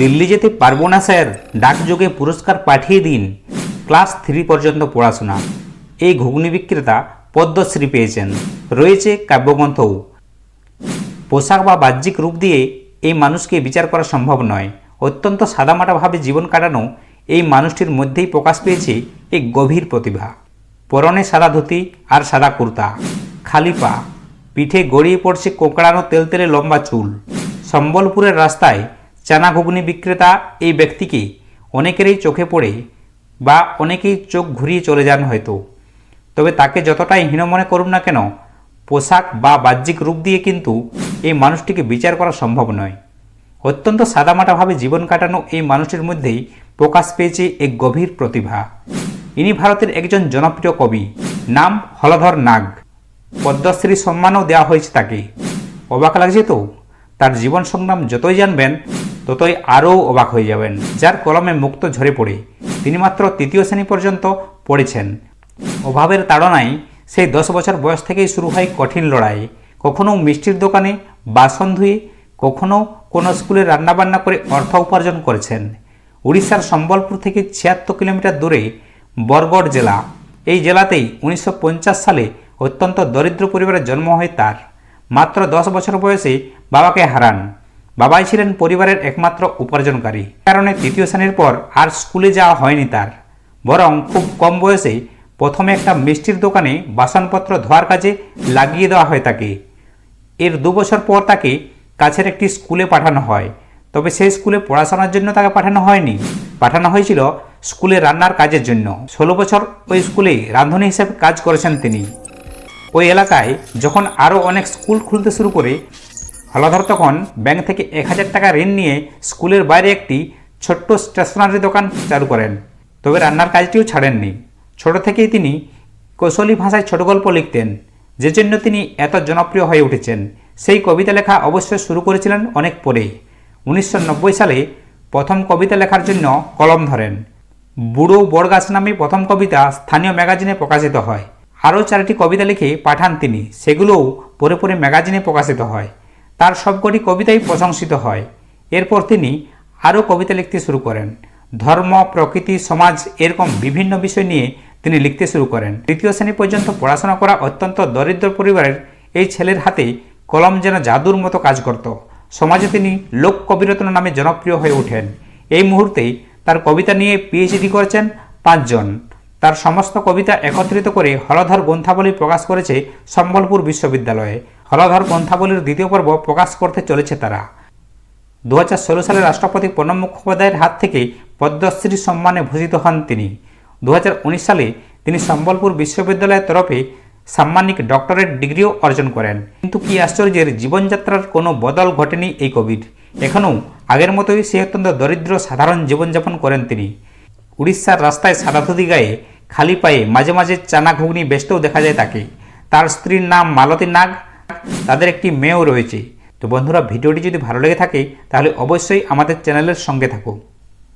দিল্লি যেতে পারব না, স্যার। ডাকযোগে পুরস্কার পাঠিয়ে দিন। ক্লাস থ্রি পর্যন্ত পড়াশোনা। এই ঘুগনি বিক্রেতা পদ্মশ্রী পেয়েছেন। রয়েছে কাব্যগ্রন্থও। পোশাক বা বাহ্যিক রূপ দিয়ে এই মানুষকে বিচার করা সম্ভব নয়। অত্যন্ত সাদামাটাভাবে জীবন কাটানো এই মানুষটির মধ্যেই প্রকাশ পেয়েছে এক গভীর প্রতিভা। পরনে সাদা ধুতি আর সাদা কুর্তা। খালি পা। পিঠে গড়িয়ে পড়ছে কোঁকড়ানো তেলতেলে লম্বা চুল। সম্বলপুরের রাস্তায় চানা ঘুগনি বিক্রেতা এই ব্যক্তিকে অনেকেরই চোখে পড়ে বা অনেকেই চোখ ঘুরিয়ে চলে যান হয়তো। তবে তাকে যতটাই হীন মনে করুন না কেন, পোশাক বা বাহ্যিক রূপ দিয়ে কিন্তু এই মানুষটিকে বিচার করা সম্ভব নয়। অত্যন্ত সাদামাটাভাবে জীবন কাটানো এই মানুষটির মধ্যেই প্রকাশ পেয়েছে এক গভীর প্রতিভা। ইনি ভারতের একজন জনপ্রিয় কবি, নাম হলধর নাগ। পদ্মশ্রী সম্মানও দেওয়া হয়েছে তাকে। অবাক লাগছে তো? তার জীবন সংগ্রাম যতই জানবেন ততই আরও অবাক হয়ে যাবেন। যার কলমে মুক্ত ঝরে পড়ে, তিনি মাত্র তৃতীয় শ্রেণি পর্যন্ত পড়েছেন। অভাবের তাড়নায় সেই দশ বছর বয়স থেকেই শুরু হয় কঠিন লড়াই। কখনও মিষ্টির দোকানে বাসন ধুয়ে কখনও কোনো স্কুলে রান্নাবান্না করে অর্থ উপার্জন করেছেন। উড়িষ্যার সম্বলপুর থেকে ছিয়াত্তর কিলোমিটার দূরে বরগড় জেলা। এই জেলাতেই উনিশশো পঞ্চাশ সালে অত্যন্ত দরিদ্র পরিবারে জন্ম হয় তার। মাত্র দশ বছর বয়সে বাবাকে হারান। বাবাই ছিলেন পরিবারের একমাত্র উপার্জনকারী। কারণে তৃতীয় শ্রেণির পর আর স্কুলে যাওয়া হয়নি তার। বরং খুব কম বয়সে প্রথমে একটা মিষ্টির দোকানে বাসনপত্র ধোয়ার কাজে লাগিয়ে দেওয়া হয় তাকে। এর দু বছর পর তাকে কাছের একটি স্কুলে পাঠানো হয়। তবে সেই স্কুলে পড়াশোনার জন্য তাকে পাঠানো হয়নি। পাঠানো হয়েছিল স্কুলে রান্নার কাজের জন্য। ষোলো বছর ওই স্কুলে রাঁধুনি হিসেবে কাজ করেছেন তিনি। ওই এলাকায় যখন আরও অনেক স্কুল খুলতে শুরু করে হলাধর তখন ব্যাংক থেকে এক হাজার টাকা ঋণ নিয়ে স্কুলের বাইরে একটি ছোট্ট স্টেশনারি দোকান চালু করেন। তবে রান্নার কাজটিও ছাড়েননি। ছোট থেকেই তিনি কৌশলী ভাষায় ছোট গল্প লিখতেন, যে জন্য তিনি এত জনপ্রিয় হয়ে উঠেছেন। সেই কবিতা লেখা অবশ্যই শুরু করেছিলেন অনেক পরে। উনিশশো নব্বই সালে প্রথম কবিতা লেখার জন্য কলম ধরেন। বুড়ো বড়গাছ নামে প্রথম কবিতা স্থানীয় ম্যাগাজিনে প্রকাশিত হয়। আরও চারটি কবিতা লিখে পাঠান তিনি। সেগুলোও পরে পরে ম্যাগাজিনে প্রকাশিত হয়। তার সবকটি কবিতাই প্রশংসিত হয়। এরপর তিনি আরও কবিতা লিখতে শুরু করেন। ধর্ম, প্রকৃতি, সমাজ এরকম বিভিন্ন বিষয় নিয়ে তিনি লিখতে শুরু করেন। তৃতীয় শ্রেণি পর্যন্ত পড়াশোনা করা অত্যন্ত দরিদ্র পরিবারের এই ছেলের হাতে কলম যেন জাদুর মতো কাজ করত। সমাজে তিনি লোক কবিরত্ন নামে জনপ্রিয় হয়ে ওঠেন। এই মুহূর্তে তার কবিতা নিয়ে পিএইচডি করেছেন পাঁচজন। তার সমস্ত কবিতা একত্রিত করে হলধর গ্রন্থাবলী প্রকাশ করেছে সম্বলপুর বিশ্ববিদ্যালয়ে। হলধর গ্রন্থাবলীর দ্বিতীয় পর্ব প্রকাশ করতে চলেছে তারা। দু হাজার ষোলো সালে রাষ্ট্রপতি প্রণব মুখোপাধ্যায়ের হাত থেকে পদ্মশ্রী সম্মানে ভূষিত হন তিনি। দু হাজার উনিশ সালে তিনি সম্বলপুর বিশ্ববিদ্যালয়ের তরফে সাম্মানিক ডক্টরেট ডিগ্রিও অর্জন করেন। কিন্তু কি আশ্চর্যের, জীবনযাত্রার কোনো বদল ঘটেনি এই কবির। এখনও আগের মতোই সে অত্যন্ত দরিদ্র, সাধারণ জীবনযাপন করেন তিনি। উড়িষ্যার রাস্তায় সাদা ধুতি গায়ে, খালি পায়ে মাঝে মাঝে চানা ঘুগনি বেচতেও দেখা যায় তাকে। তার স্ত্রীর নাম মালতী নাগ তাদের একটি মেয়েও রয়েছে। তো বন্ধুরা, ভিডিওটি যদি ভালো লেগে থাকে, তাহলে অবশ্যই আমাদের চ্যানেলের সঙ্গে থাকো